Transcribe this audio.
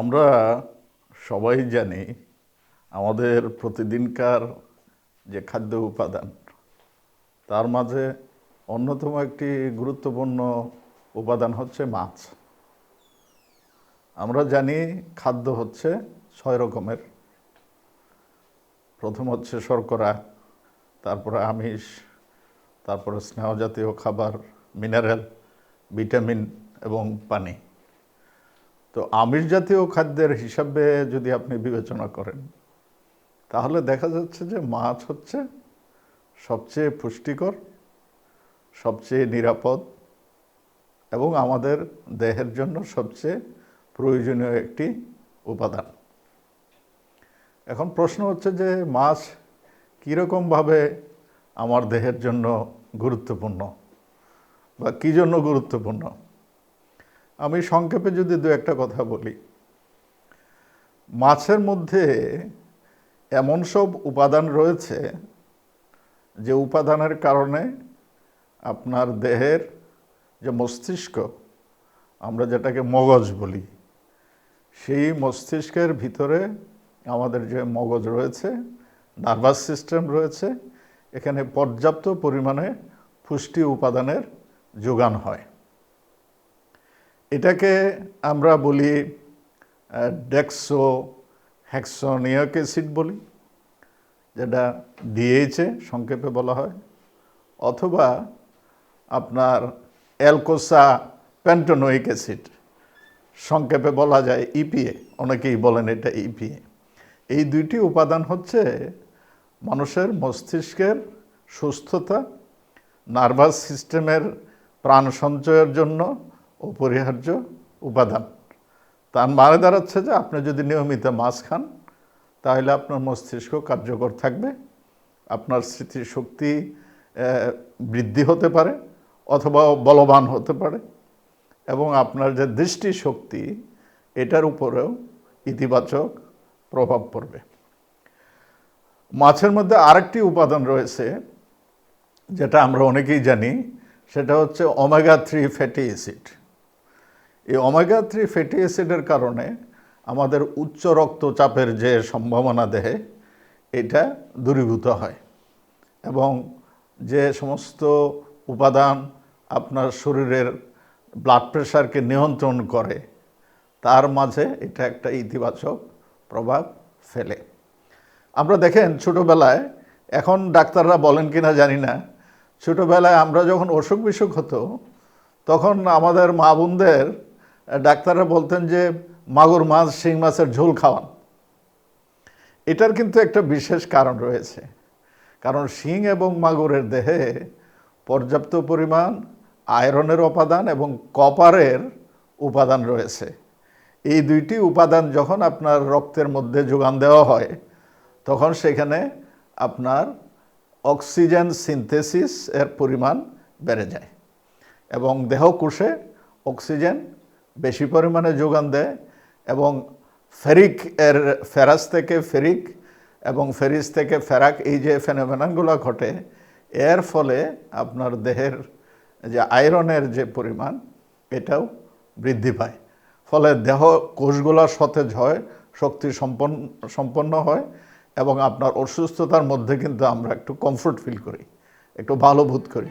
আমরা সবাই জানি আমাদের প্রতিদিনকার যে খাদ্য উপাদান, তার মাঝে অন্যতম একটি গুরুত্বপূর্ণ উপাদান হচ্ছে মাছ। আমরা জানি খাদ্য হচ্ছে ছয় রকমের। প্রথম হচ্ছে শর্করা, তারপরে আমিষ, তারপরে স্নেহ জাতীয় খাবার, মিনারেল, ভিটামিন এবং পানি। তো আমিষ জাতীয় খাদ্যের হিসাবে যদি আপনি বিবেচনা করেন, তাহলে দেখা যাচ্ছে যে মাছ হচ্ছে সবচেয়ে পুষ্টিকর, সবচেয়ে নিরাপদ এবং আমাদের দেহের জন্য সবচেয়ে প্রয়োজনীয় একটি উপাদান। এখন প্রশ্ন হচ্ছে যে মাছ কীরকমভাবে আমার দেহের জন্য গুরুত্বপূর্ণ বা কী জন্য গুরুত্বপূর্ণ? আমি সংক্ষেপে যদি দু একটা কথা বলি। মাছের মধ্যে এমন সব উপাদান রয়েছে যে উপাদানের কারণে আপনার দেহের যে মস্তিষ্ক, আমরা যেটাকে মগজ বলি, সেই মস্তিষ্কের ভিতরে আমাদের যে মগজ রয়েছে, নার্ভাস সিস্টেম রয়েছে, এখানে পর্যাপ্ত পরিমাণে পুষ্টি উপাদানের যোগান হয়। এটাকে আমরা বলি ডেক্সো হ্যাক্সোনিয়ক অ্যাসিড বলি, যেটা ডিএইচে সংক্ষেপে বলা হয়, অথবা আপনার অ্যালকোসা প্যান্টোনোইক অ্যাসিড, সংক্ষেপে বলা যায় ইপিএ অনেকেই বলেন এটা ইপিএ এই দুইটি উপাদান হচ্ছে মানুষের মস্তিষ্কের সুস্থতা, নার্ভাস সিস্টেমের প্রাণ সঞ্চয়ের জন্য অপরিহার্য উপাদান। তার মানে দাঁড়াচ্ছে যে আপনি যদি নিয়মিত মাছ খান, তাহলে আপনার মস্তিষ্ক কার্যকর থাকবে, আপনার স্মৃতিশক্তি বৃদ্ধি হতে পারে অথবা বলবান হতে পারে এবং আপনার যে দৃষ্টিশক্তি, এটার উপরেও ইতিবাচক প্রভাব পড়বে। মাছের মধ্যে আরেকটি উপাদান রয়েছে, যেটা আমরা অনেকেই জানি, সেটা হচ্ছে ওমেগা থ্রি ফ্যাটি অ্যাসিড এই ওমেগা থ্রি ফ্যাটি অ্যাসিডের কারণে আমাদের উচ্চ রক্তচাপের যে সম্ভাবনা দেহে, এটা দূরীভূত হয়। এবং যে সমস্ত উপাদান আপনার শরীরের ব্লাড প্রেশারকে নিয়ন্ত্রণ করে, তার মাঝে এটা একটা ইতিবাচক প্রভাব ফেলে। আমরা দেখেন ছোটোবেলায়, এখন ডাক্তাররা বলেন কি না জানি না, ছোটোবেলায় আমরা যখন অসুখ বিসুখ হতো, তখন আমাদের মা বোনদের ডাক্তাররা বলতেন যে, মাগুর মাছ, শিং মাছের ঝোল খাওয়ান। এটার কিন্তু একটা বিশেষ কারণ রয়েছে। কারণ শিং এবং মাগুরের দেহে পর্যাপ্ত পরিমাণ আয়রনের উপাদান এবং কপারের উপাদান রয়েছে। এই দুইটি উপাদান যখন আপনার রক্তের মধ্যে যোগান দেওয়া হয়, তখন সেখানে আপনার অক্সিজেন সিনথেসিস এর পরিমাণ বেড়ে যায় এবং দেহকোষে অক্সিজেন বেশি পরিমাণে যোগান দেয় এবং ফেরিক এর ফেরাস থেকে ফেরিক এবং ফেরিস থেকে ফেরাক, এই যে ফেনোমেনানগুলো ঘটে, এর ফলে আপনার দেহের যে আয়রনের যে পরিমাণ, এটাও বৃদ্ধি পায়। ফলে দেহ কোষগুলো সতেজ হয়, শক্তি সম্পন্ন সম্পন্ন হয় এবং আপনার অসুস্থতার মধ্যে কিন্তু আমরা একটু কমফোর্ট ফিল করি, একটু ভালো বোধ করি।